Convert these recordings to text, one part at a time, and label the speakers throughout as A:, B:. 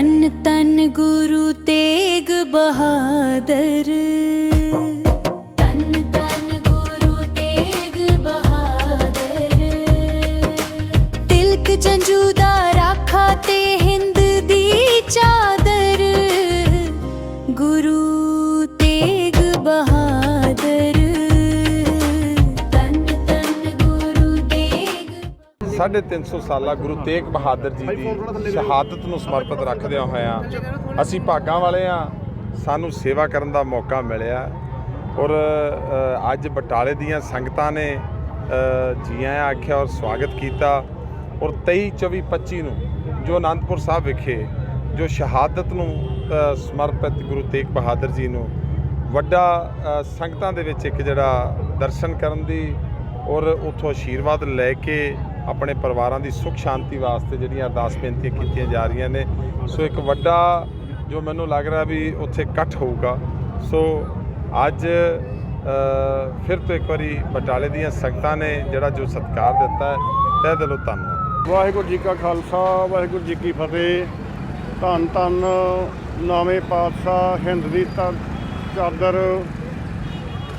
A: ਤਨ ਤਨ ਗੁਰੂ ਤੇਗ ਬਹਾਦਰ। ਤਨ ਤਨ ਗੁਰੂ ਤੇਗ ਬਹਾਦਰ। ਤਿਲਕ ਜੰਜੂ ਦਾ ਰਾਖਾ ਤੇ ਹਿੰਦ
B: 350 ਸਾਲਾ ਗੁਰੂ ਤੇਗ ਬਹਾਦਰ ਜੀ ਦੀ ਸ਼ਹਾਦਤ ਨੂੰ ਸਮਰਪਿਤ ਰੱਖਦਿਆਂ ਹੋਇਆਂ ਅਸੀਂ ਭਾਗਾਂ ਵਾਲੇ ਆ। ਸਾਨੂੰ ਸੇਵਾ ਕਰਨ ਦਾ ਮੌਕਾ ਮਿਲਿਆ। ਔਰ ਅੱਜ ਬਟਾਲੇ ਦੀਆਂ ਸੰਗਤਾਂ ਨੇ ਅ, ਜੀ ਆਇਆਂ ਆਖਿਆ ਔਰ ਸਵਾਗਤ ਕੀਤਾ। ਔਰ 23 24 25 ਨੂੰ ਜੋ ਆਨੰਦਪੁਰ ਸਾਹਿਬ ਵਿਖੇ ਜੋ ਸ਼ਹਾਦਤ ਨੂੰ ਸਮਰਪਿਤ ਗੁਰੂ ਤੇਗ ਬਹਾਦਰ ਜੀ ਨੂੰ ਵੱਡਾ ਸੰਗਤਾਂ ਦੇ ਵਿੱਚ ਇੱਕ ਜਿਹੜਾ ਦਰਸ਼ਨ ਕਰਨ ਦੀ ਔਰ ਉਥੋਂ ਆਸ਼ੀਰਵਾਦ ਲੈ ਕੇ ਆਪਣੇ ਪਰਿਵਾਰਾਂ ਦੀ ਸੁੱਖ ਸ਼ਾਂਤੀ ਵਾਸਤੇ ਜਿਹੜੀਆਂ ਅਰਦਾਸ ਬੇਨਤੀਆਂ ਕੀਤੀਆਂ ਜਾ ਰਹੀਆਂ ਨੇ। ਸੋ ਇੱਕ ਵੱਡਾ ਜੋ ਮੈਨੂੰ ਲੱਗ ਰਿਹਾ ਵੀ ਉੱਥੇ ਇਕੱਠ ਹੋਊਗਾ। ਸੋ ਅੱਜ ਫਿਰ ਤੋਂ ਇੱਕ ਵਾਰੀ ਬਟਾਲੇ ਦੀਆਂ ਸੰਗਤਾਂ ਨੇ ਜਿਹੜਾ ਜੋ ਸਤਿਕਾਰ ਦਿੱਤਾ ਹੈ, ਤਹਿ ਦਿਲੋਂ ਧੰਨਵਾਦ।
C: ਵਾਹਿਗੁਰੂ ਜੀ ਕਾ ਖਾਲਸਾ, ਵਾਹਿਗੁਰੂ ਜੀ ਕੀ ਫਤਿਹ। ਧੰਨ ਧੰਨ ਨਾਵੇਂ ਪਾਤਸ਼ਾਹ ਹਿੰਦ ਦੀ ਤਾਂ, ਚਾਦਰ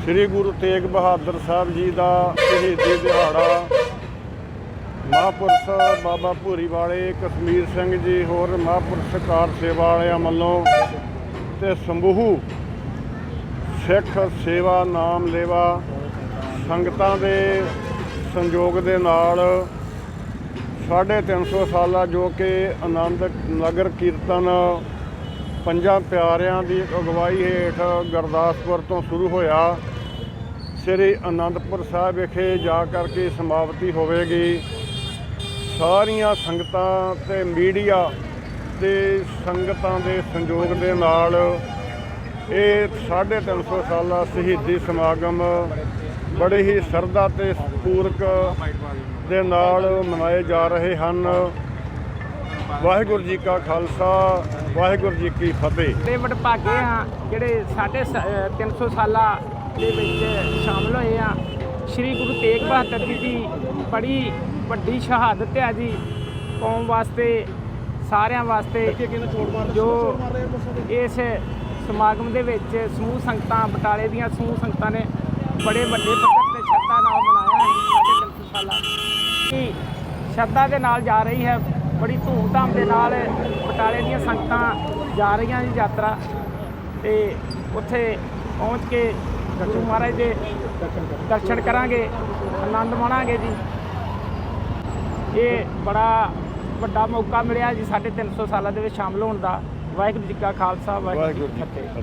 C: ਸ੍ਰੀ ਗੁਰੂ ਤੇਗ ਬਹਾਦਰ ਸਾਹਿਬ ਜੀ ਦਾ ਸ਼ਹੀਦੀ ਦਿਹਾੜਾ। ਮਹਾਂਪੁਰਸ਼ ਬਾਬਾ ਭੂਰੀ ਵਾਲੇ ਕਸ਼ਮੀਰ ਸਿੰਘ ਜੀ ਹੋਰ ਮਹਾਂਪੁਰਸ਼ ਕਾਰ ਸੇਵਾ ਵਾਲਿਆਂ ਵੱਲੋਂ ਤੇ ਸਮੂਹ ਸਿੱਖ ਸੇਵਾ ਨਾਮ ਲੇਵਾ ਸੰਗਤਾਂ ਦੇ ਸੰਯੋਗ ਦੇ ਨਾਲ 350 ਸਾਲਾ ਜੋ ਕਿ ਆਨੰਦ ਨਗਰ ਕੀਰਤਨ ਪੰਜਾਂ ਪਿਆਰਿਆਂ ਦੀ ਅਗਵਾਈ ਹੇਠ ਗੁਰਦਾਸਪੁਰ ਤੋਂ ਸ਼ੁਰੂ ਹੋਇਆ। ਸ੍ਰੀ ਆਨੰਦਪੁਰ ਸਾਹਿਬ ਵਿਖੇ ਜਾ ਕਰਕੇ ਸਮਾਪਤੀ ਹੋਵੇਗੀ। ਸਾਰੀਆਂ ਸੰਗਤਾਂ ਤੇ ਮੀਡੀਆ ਤੇ ਸੰਗਤਾਂ ਦੇ ਸੰਯੋਗ ਦੇ ਨਾਲ ਇਹ 350 ਸਾਲਾ ਸ਼ਹੀਦੀ ਸਮਾਗਮ ਬੜੇ ਹੀ ਸਰਦਾ ਤੇ ਪੂਰਕ ਦੇ ਨਾਲ ਮਨਾਏ ਜਾ ਰਹੇ ਹਨ। ਵਾਹਿਗੁਰੂ ਜੀ ਕਾ ਖਾਲਸਾ, ਵਾਹਿਗੁਰੂ ਜੀ ਕੀ ਫਤਿਹ।
D: ਤੇ ਵਡਭਾਗੇ ਆ, ਜਿਹੜੇ ਸਾਡੇ 300 ਸਾਲਾਂ ਦੇ ਵਿੱਚ ਸ਼ਾਮਲ ਹੋਏ ਆ, ਸ੍ਰੀ ਗੁਰੂ ਤੇਗ ਬਹਾਦਰ ਜੀ ਦੀ ਬੜੀ ਵੱਡੀ ਸ਼ਹਾਦਤ ਹੈ ਜੀ। ਕੌਮ ਵਾਸਤੇ ਸਾਰਿਆਂ ਵਾਸਤੇ ਜੋ ਇਸ ਸਮਾਗਮ ਦੇ ਵਿੱਚ ਸਮੂਹ ਸੰਗਤਾਂ ਬਟਾਲੇ ਦੀਆਂ ਸਮੂਹ ਸੰਗਤਾਂ ਨੇ ਬੜੇ ਵੱਡੇ ਪੱਧਰ ਤੇ ਸ਼ਰਧਾ ਨਾਲ ਮਨਾਇਆ ਹੈ। ਸਾਡੇ 300 ਸਾਲਾਂ ਇਹ ਸ਼ਰਧਾ ਦੇ ਨਾਲ ਜਾ ਰਹੀ ਹੈ। ਬੜੀ ਧੂਮਧਾਮ ਦੇ ਨਾਲ ਬਟਾਲੇ ਦੀਆਂ ਸੰਗਤਾਂ ਜਾ ਰਹੀਆਂ ਜੀ ਯਾਤਰਾ। ਤੇ ਉੱਥੇ ਪਹੁੰਚ ਕੇ ਗੁਰੂ ਮਹਾਰਾਜ ਦੇ ਦਰਸ਼ਨ ਕਰਾਂਗੇ ਆਨੰਦ ਮਾਣਾਂਗੇ ਜੀ। ਇਹ ਬੜਾ ਵੱਡਾ ਮੌਕਾ ਮਿਲਿਆ ਜੀ ਸਾਡੇ 300 ਸਾਲਾਂ ਦੇ ਵਿੱਚ ਸ਼ਾਮਲ ਹੋਣ ਦਾ। ਵਾਹਿਗੁਰੂ ਜੀ ਕਾ ਖਾਲਸਾ ਵਾਹਿਗੁਰੂ ਜੀ ਕੀ ਫਤਿਹ।